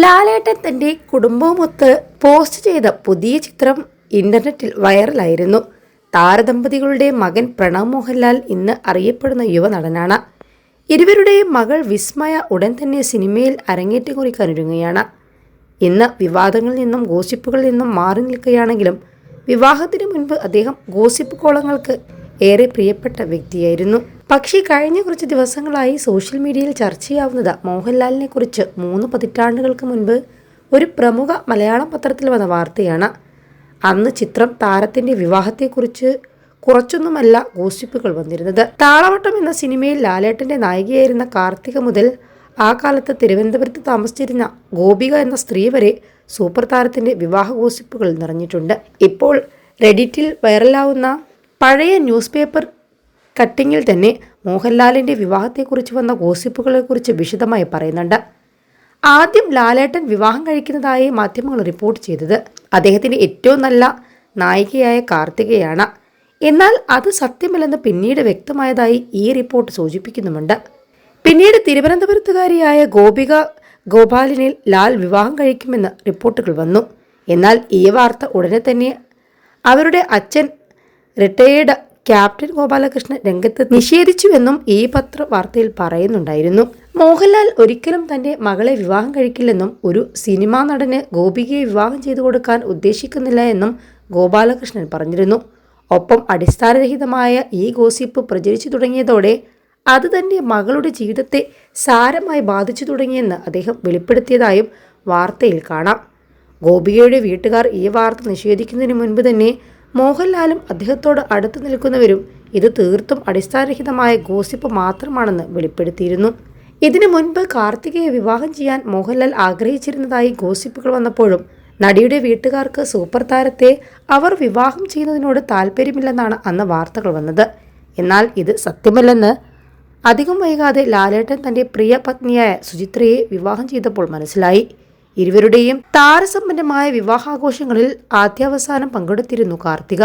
ലാലേട്ടൻ തന്റെ കുടുംബവുമൊത്ത് പോസ്റ്റ് ചെയ്ത പുതിയ ചിത്രം ഇന്റർനെറ്റിൽ വൈറലായിരുന്നു. താരദമ്പതികളുടെ മകൻ പ്രണവ് മോഹൻലാൽ ഇന്ന് അറിയപ്പെടുന്ന യുവനടനാണ് ഇരുവരുടെയും മകൾ വിസ്മയ ഉടൻ തന്നെ സിനിമയിൽ അരങ്ങേറ്റം കുറിക്കാനൊരുങ്ങുകയാണ് ഇന്ന് വിവാദങ്ങളിൽ നിന്നും ഗോസിപ്പുകളിൽ നിന്നും മാറി നിൽക്കുകയാണെങ്കിലും വിവാഹത്തിന് മുൻപ് അദ്ദേഹം ഗോസിപ്പ് കോളങ്ങൾക്ക് ഏറെ പ്രിയപ്പെട്ട വ്യക്തിയായിരുന്നു. പക്ഷേ കഴിഞ്ഞ കുറച്ച് ദിവസങ്ങളായി സോഷ്യൽ മീഡിയയിൽ ചർച്ചയാവുന്നത് മോഹൻലാലിനെ കുറിച്ച് മൂന്ന് പതിറ്റാണ്ടുകൾക്ക് മുൻപ് ഒരു പ്രമുഖ മലയാളം പത്രത്തിൽ വന്ന വാർത്തയാണ്. അന്ന് ചിത്രം താരത്തിന്റെ വിവാഹത്തെക്കുറിച്ച് കുറച്ചൊന്നുമല്ല ഗോസിപ്പുകൾ വന്നിരുന്നത്. താളവട്ടം എന്ന സിനിമയിൽ ലാലേട്ടന്റെ നായികയായിരുന്ന കാർത്തിക മുതൽ ആ കാലത്ത് തിരുവനന്തപുരത്ത് താമസിച്ചിരുന്ന ഗോപിക എന്ന സ്ത്രീ വരെ സൂപ്പർ താരത്തിന്റെ വിവാഹ ഗോസിപ്പുകൾ നിറഞ്ഞിട്ടുണ്ട്. ഇപ്പോൾ റെഡിറ്റിൽ വൈറലാവുന്ന പഴയ ന്യൂസ് പേപ്പർ കട്ടിങ്ങിൽ തന്നെ മോഹൻലാലിന്റെ വിവാഹത്തെക്കുറിച്ച് വന്ന ഗോസിപ്പുകളെക്കുറിച്ച് വിശദമായി പറയുന്നുണ്ട്. ആദ്യം ലാലേട്ടൻ വിവാഹം കഴിക്കുന്നതായി മാധ്യമങ്ങൾ റിപ്പോർട്ട് ചെയ്തത് അദ്ദേഹത്തിന്റെ ഏറ്റവും നല്ല നായികയായ കാർത്തികയാണ്. എന്നാൽ അത് സത്യമല്ലെന്ന് പിന്നീട് വ്യക്തമായതായി ഈ റിപ്പോർട്ട് സൂചിപ്പിക്കുന്നുമുണ്ട്. പിന്നീട് തിരുവനന്തപുരത്തുകാരിയായ ഗോപിക ഗോപാലിനെ ലാൽ വിവാഹം കഴിക്കുമെന്ന് റിപ്പോർട്ടുകൾ വന്നു. എന്നാൽ ഈ വാർത്ത ഉടനെ തന്നെ അവരുടെ അച്ഛൻ റിട്ടയേർഡ് ക്യാപ്റ്റൻ ഗോപാലകൃഷ്ണൻ രംഗത്ത് നിഷേധിച്ചുവെന്നും ഈ പത്ര വാർത്തയിൽ പറയുന്നുണ്ടായിരുന്നു. മോഹൻലാൽ ഒരിക്കലും തന്റെ മകളെ വിവാഹം കഴിക്കില്ലെന്നും ഒരു സിനിമാ നടന് ഗോപികയെ വിവാഹം ചെയ്തു കൊടുക്കാൻ ഉദ്ദേശിക്കുന്നില്ല എന്നും ഗോപാലകൃഷ്ണൻ പറഞ്ഞിരുന്നു. ഒപ്പം അടിസ്ഥാനരഹിതമായ ഈ ഗോസിപ്പ് പ്രചരിച്ചു തുടങ്ങിയതോടെ അത് തന്റെ മകളുടെ ജീവിതത്തെ സാരമായി ബാധിച്ചു തുടങ്ങിയെന്ന് അദ്ദേഹം വെളിപ്പെടുത്തിയതായും വാർത്തയിൽ കാണാം. ഗോപികയുടെ വീട്ടുകാർ ഈ വാർത്ത നിഷേധിക്കുന്നതിന് മുൻപ് തന്നെ മോഹൻലാലും അദ്ദേഹത്തോട് അടുത്തു നിൽക്കുന്നവരും ഇത് തീർത്തും അടിസ്ഥാനരഹിതമായ ഗോസിപ്പ് മാത്രമാണെന്ന് വെളിപ്പെടുത്തിയിരുന്നു. ഇതിനു മുൻപ് കാർത്തികയെ വിവാഹം ചെയ്യാൻ മോഹൻലാൽ ആഗ്രഹിച്ചിരുന്നതായി ഗോസിപ്പുകൾ വന്നപ്പോഴും നടിയുടെ വീട്ടുകാർക്ക് സൂപ്പർ താരത്തെ അവർ വിവാഹം ചെയ്യുന്നതിനോട് താല്പര്യമില്ലെന്നാണ് അന്ന് വാർത്തകൾ വന്നത്. എന്നാൽ ഇത് സത്യമല്ലെന്ന് അധികം വൈകാതെ ലാലേട്ടൻ തന്റെ പ്രിയ പത്നിയായ സുചിത്രയെ വിവാഹം ചെയ്തപ്പോൾ മനസ്സിലായി. ഇരുവരുടെയും താരസമ്പന്നമായ വിവാഹാഘോഷങ്ങളിൽ ആദ്യാവസാനം പങ്കെടുത്തിരുന്നു കാർത്തിക.